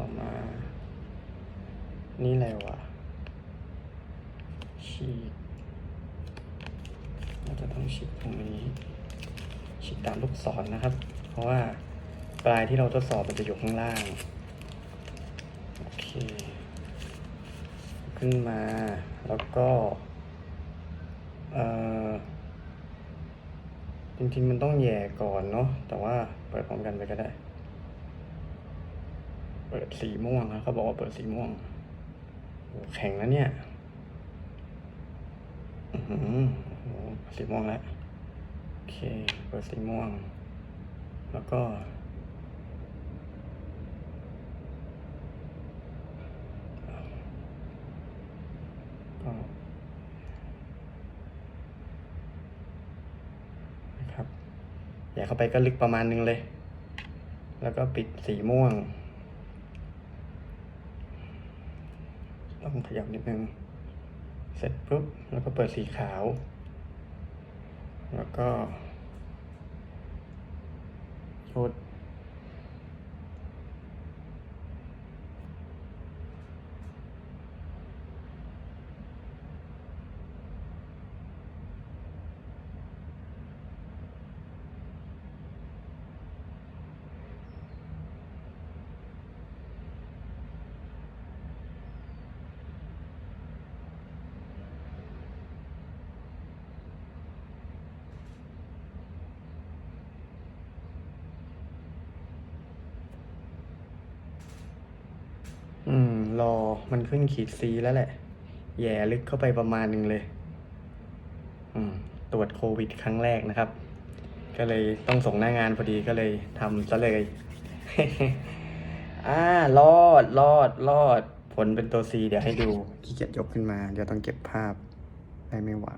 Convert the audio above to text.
ต่อมา นี่แล้วอะฉีดเราจะต้องฉีดตรงนี้ฉีดตามลูกศรนนะครับ เพราะว่าปลายที่เราทดสอบมันจะอยู่ข้างล่าง โอเค ขึ้นมาแล้วก็เออจริงๆมันต้องแย่ก่อนเนาะแต่ว่าเปิดพร้อมกันไปก็ได้ เปิดสีม่วงนะเขาบอกว่าเปิดสีม่วงโอ้แข็งแล้วเนี่ยอือโอ้สีม่วงแล้วโอเค เปิดสีม่วง แล้วก็ก็นะครับ อย่าเข้าไปก็ลึกประมาณนึงเลย แล้วก็ปิดสีม่วง ต้องขยับนิดนึง เสร็จปุ๊บ แล้วก็เปิดสีขาว แล้วก็หยุด อืม รอมันขึ้นขีดซีแล้วแหละ แย่ลึกเข้าไปประมาณหนึ่งเลย อืม ตรวจโควิดครั้งแรกนะครับ ก็เลยต้องส่งหน้างานพอดีก็เลยทำซะเลย อ่ารอดรอดรอด ผลเป็นตัว C เดี๋ยวให้ดูขี้เกียจยกขึ้นมา เดี๋ยวต้องเก็บภาพได้ไม่หวา